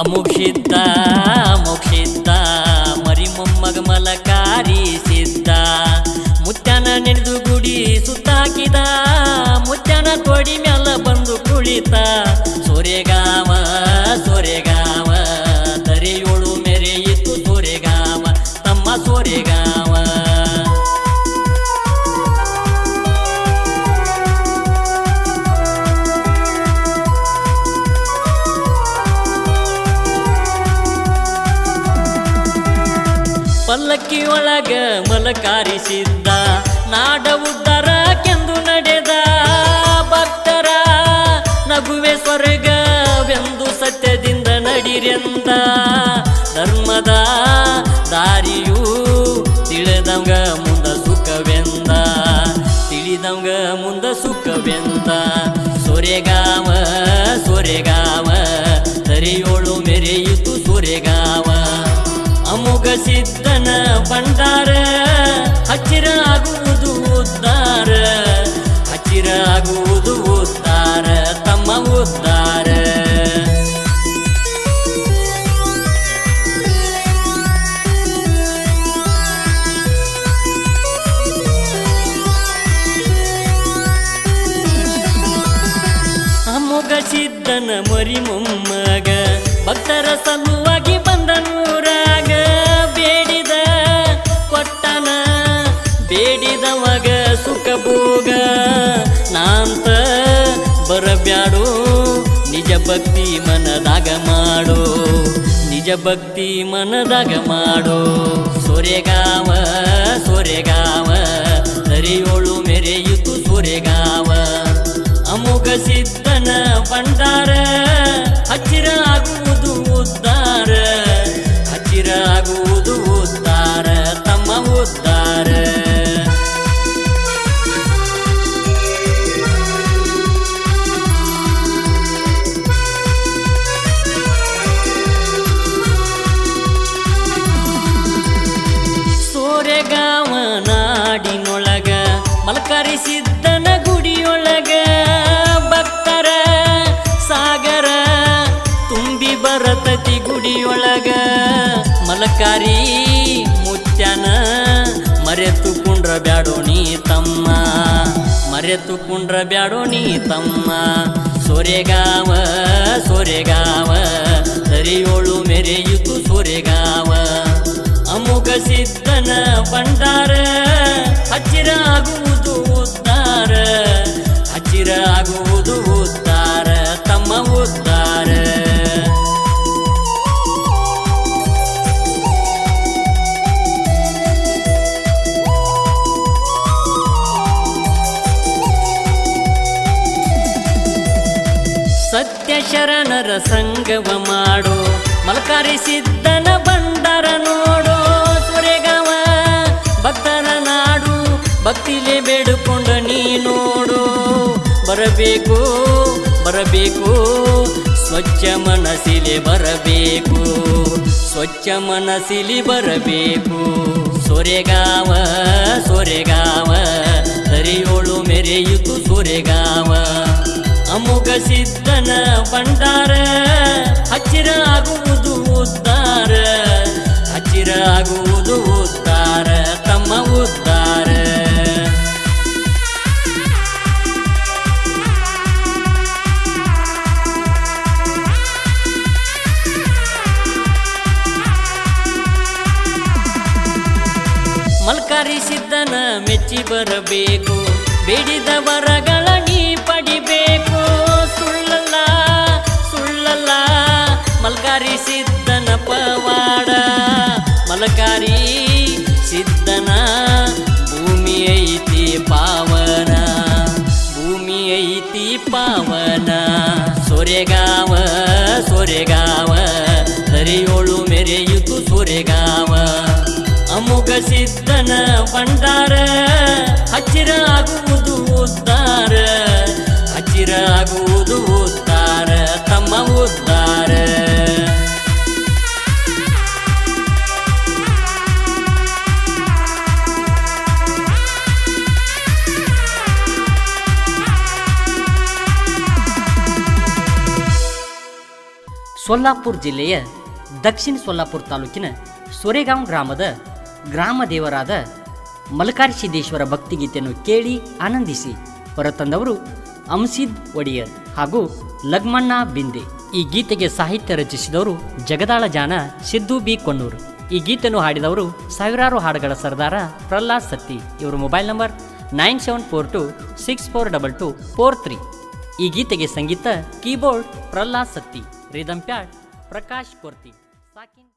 ಅಮುಕ್ಷಿದ್ದ ಮೋಕ್ಷಿದ್ದ ಮರಿ ಮೊಮ್ಮಗ ಮಲಕಾರಿ ಸಿದ್ದ. ಮುತ್ಯಾನ ನೆನೆದು ಗುಡಿ ಸುತ್ತಾಕಿದ ಮುತ್ತನ ತೊಡಿ ಮ್ಯಾಲ ಬಂದು ಕುಳಿತ. ಸೋರೆಗಾವ ಸೋರೆಗಾವ ತರೆಯೋಳು ಮೆರೆಯಿತು ಸೋರೆಗಾವ ತಮ್ಮ ಸೋರೆಗಾವ ಪಲ್ಲಕ್ಕಿ ಒಳಗ ಮಲಕಾರಿಸಿದ್ದ. ನಾಡ ಉದ್ಧಾರ ಕೆಂದು ನಡೆದ. ಭಕ್ತರ ನಗುವೆ ಸ್ವರ್ಗವೆಂದು ಸತ್ಯದಿಂದ ನಡಿರೆಂದ ಧರ್ಮದ ದಾರಿಯು ತಿಳಿದಂಗ ಮುಂದ ಸುಖವೆಂದ. ತಿಳಿದಂಗ ಮುಂದ ಸುಖವೆಂದ. ಸೊರೆಗಾವ ಸೊರೆಗಾವ ತರಿಯೋಳು ಮೆರೆಯಿತು ಸೊರೆಗಾವ ಅಮುಗ ಸಿದ್ಧನ ಭಂಡಾರ ಹಚ್ಚಿರಾಗುವುದು ಹಚ್ಚಿರ ಆಗುವುದು ಉದ್ಧಾರ ತಮ್ಮ ಉದ್ದಾರ. ಅಮುಗ ಸಿದ್ಧನ ಮರಿ ಮೊಮ್ಮಗ, ಭಕ್ತರ ಸಲುವಾಗಿ ಬರಬ್ಯಾಡು ನಿಜ ಭಕ್ತಿ ಮನದಾಗ ಮಾಡೋ, ನಿಜ ಭಕ್ತಿ ಮನದಾಗ ಮಾಡೋ. ಸೊರೆಗಾವ ಸೊರೆಗಾವ, ಸರಿಯೋಳು ಮೆರೆಯಿತು ಸೊರೆಗಾವ. ಅಮುಖ ಸಿದ್ಧನ ಭಂಡಾರ ಮಲಕರಿ ಸಿದ್ಧನ ಗುಡಿಯೊಳಗ ಭಕ್ತರ ಸಾಗರ ತುಂಬಿ ಬರತತಿ ಗುಡಿಯೊಳಗ. ಮಲಕಾರಿ ಮುತ್ಯನ ಮರೆತು ಕುಂಡ್ರ ನೀ ತಮ್ಮ. ಮರೆತು ಕುಂಡ್ರ ನೀ ತಮ್ಮ. ಸೊರೆಗಾವ ಸೊರೆಗಾವ ಸರಿಯೋಳು ಮೆರೆಯಿತು ಸೊರೆಗಾವ. ಅಮುಗ ಸಿದ್ದನ ಭಂಡಾರ ಶರಣರ ಸಂಗವ ಮಾಡು. ಮಲಕಾರಿ ಸಿದ್ಧನ ಬಂದರ ನೋಡು. ಸುರೆಗವ ಭಕ್ತರ ನಾಡು. ಭಕ್ತಿಲೆ ಬೇಡಿಕೊಂಡ ನೀ ನೋಡು. ಬರಬೇಕು ಬರಬೇಕು. ಸ್ವಚ್ಛ ಮನಸ್ಸಿಲಿ ಬರಬೇಕು. ಸ್ವಚ್ಛ ಮನಸ್ಸಿಲಿ ಬರಬೇಕು. ಸೊರೆಗಾವ ಸೊರೆಗಾವ ಸಿದ್ಧನ ಭಂಡಾರ ಹಚ್ಚಿರ ಆಗುವುದು ಉದ್ದಾರ. ಹಚ್ಚಿರ ಆಗುವುದು ಉದ್ದಾರ, ತಮ್ಮ ಉದ್ದಾರ. ಮಲ್ಕಾರಿ ಸಿದ್ಧನ ಮೆಚ್ಚಿ ಬರಬೇಕು ಬೇಡಿದ ವರಗಳ ಸಿದ್ಧನ ಭೂಮಿ ಐತಿ ಪಾವನ, ಭೂಮಿ ಐತಿ ಪಾವನ. ಸೊರೆಗಾವ ಸೊರೆಗಾವ ಸರಿಯೋಳು ಮೆರೆಯಿತು ಸೊರೆಗಾವ. ಅಮುಗ ಸಿದ್ಧನ ಭಂಡಾರ ಹಚ್ಚಿರ ಸೊಲ್ಲಾಪುರ ಜಿಲ್ಲೆಯ ದಕ್ಷಿಣ ಸೊಲ್ಲಾಪುರ ತಾಲೂಕಿನ ಸೊರೆಗಾಂವ್ ಗ್ರಾಮದ ಗ್ರಾಮ ದೇವರಾದ ಮಲಕಾರಿ ಸಿದ್ದೇಶ್ವರ ಭಕ್ತಿಗೀತೆಯನ್ನು ಕೇಳಿ ಆನಂದಿಸಿ ಹೊರತಂದವರು ಅಂಸಿದ್ ಒಡಿಯರ್ ಹಾಗೂ ಲಗ್ಮಣ್ಣ ಬಿಂದೆ. ಈ ಗೀತೆಗೆ ಸಾಹಿತ್ಯ ರಚಿಸಿದವರು ಜಗದಾಳ ಜಾನ ಸಿದ್ದು ಬಿ ಕೊಣ್ಣೂರು. ಈ ಗೀತೆಯನ್ನು ಹಾಡಿದವರು ಸಾವಿರಾರು ಹಾಡುಗಳ ಸರ್ದಾರ ಪ್ರಹ್ಲಾದ್ ಸತ್ತಿ. ಇವರ mobile number nine seven four two six four double two four three. ಈ ಗೀತೆಗೆ ಸಂಗೀತ keyboard Prahlad Satti. Rhythm pad Prakash Korti साकिन